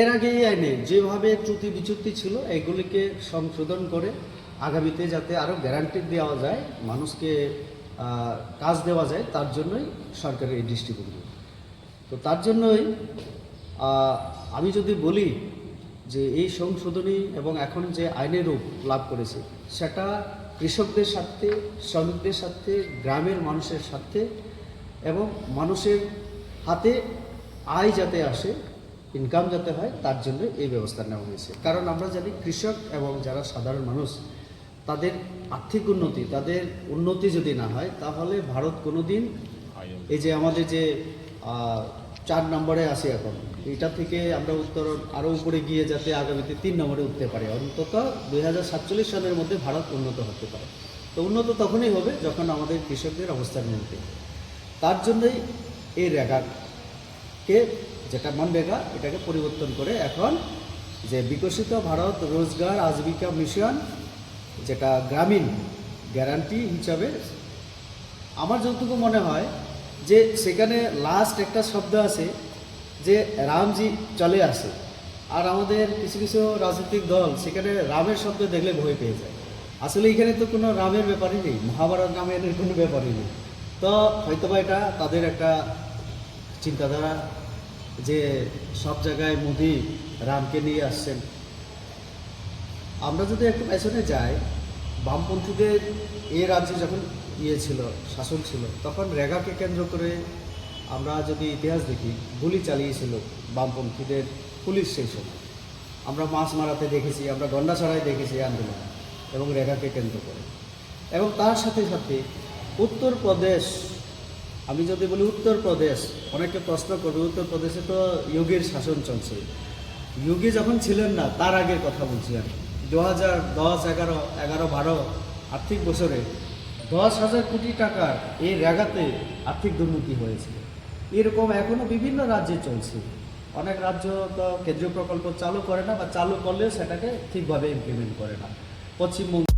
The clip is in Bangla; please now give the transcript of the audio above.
এর আগে এই আইনে যেভাবে ত্রুটি বিচ্যুতি ছিল, এগুলিকে সংশোধন করে আগামীতে যাতে আরও গ্যারান্টি দেওয়া যায়, মানুষকে কাজ দেওয়া যায়, তার জন্যই সরকারের এই দৃষ্টিভঙ্গি তো তার জন্যই আমি যদি বলি যে এই সংশোধনী এবং এখন যে আইনের রূপ লাভ করেছে, সেটা কৃষকদের স্বার্থে, শ্রমিকদের স্বার্থে, গ্রামের মানুষের স্বার্থে এবং মানুষের হাতে আয় যাতে আসে ইনকাম যাতে হয়, তার জন্য এই ব্যবস্থা নেওয়া হয়েছে। কারণ আমরা জানি কৃষক এবং যারা সাধারণ মানুষ, তাদের আর্থিক উন্নতি, তাদের উন্নতি যদি না হয়, তাহলে ভারত কোনো দিন এই যে আমাদের যে চার নম্বরে আছে এখন এটা থেকে আমরা উত্তরণ আরও উপরে গিয়ে যাতে আগামীতে তিন নম্বরে উঠতে পারি। অন্তত দুই হাজার সাতচল্লিশ সালের মধ্যে ভারত উন্নত হতে পারে। তো উন্নত তখনই হবে যখন আমাদের কৃষকদের অবস্থার মধ্যে তার জন্যই এই রেগাকে যেটা মনরেগা এটাকে পরিবর্তন করে এখন যে বিকশিত ভারত রোজগার আজীবিকা মিশন, যেটা গ্রামীণ গ্যারান্টি হিসাবে আমার যতটুকু মনে হয় যে সেখানে লাস্ট একটা শব্দ আছে যে রামজি চলে আসে। আর আমাদের কিছু কিছু রাজনৈতিক দল সেখানে রামের শব্দ দেখলে ভয় পেয়ে যায়। আসলে এখানে তো কোনো রামের ব্যাপারই নেই, মহাভারত রামায়ণের কোনো ব্যাপারই নেই। তো হয়তোবা এটা তাদের একটা চিন্তাধারা যে সব জায়গায় মোদি রামকে নিয়ে আসছেন। আমরা যদি একটু পেছনে যাই, বামপন্থীদের এ রাজ্যে যখন ইয়ে ছিল, শাসন ছিল, তখন রেগাকে কেন্দ্র করে আমরা যদি ইতিহাস দেখি, গুলি চালিয়েছিল বামপন্থীদের পুলিশ সেই সময়। আমরা মাছ মারাতে দেখেছি, আমরা গন্ডাছড়ায় দেখেছি আন্দোলন, এবং রেগাকে কেন্দ্র করে। এবং তার সাথে সাথে উত্তরপ্রদেশ আমি যদি বলি উত্তরপ্রদেশ অনেকে প্রশ্ন করবে উত্তরপ্রদেশে তো যোগীর শাসন চলছে। যোগী যখন ছিলেন না, তার আগের কথা বলছি আমি। দু হাজার দশ, এগারো এগারো বারো আর্থিক বছরে দশ হাজার কোটি টাকার এই রেগাতে আর্থিক দুর্নীতি হয়েছে। এরকম এখনও বিভিন্ন রাজ্যে চলছে। অনেক রাজ্য তো কেন্দ্রীয় প্রকল্প চালু করে না বা চালু করলেও সেটাকে ঠিকভাবে ইমপ্লিমেন্ট করে না। পশ্চিমবঙ্গ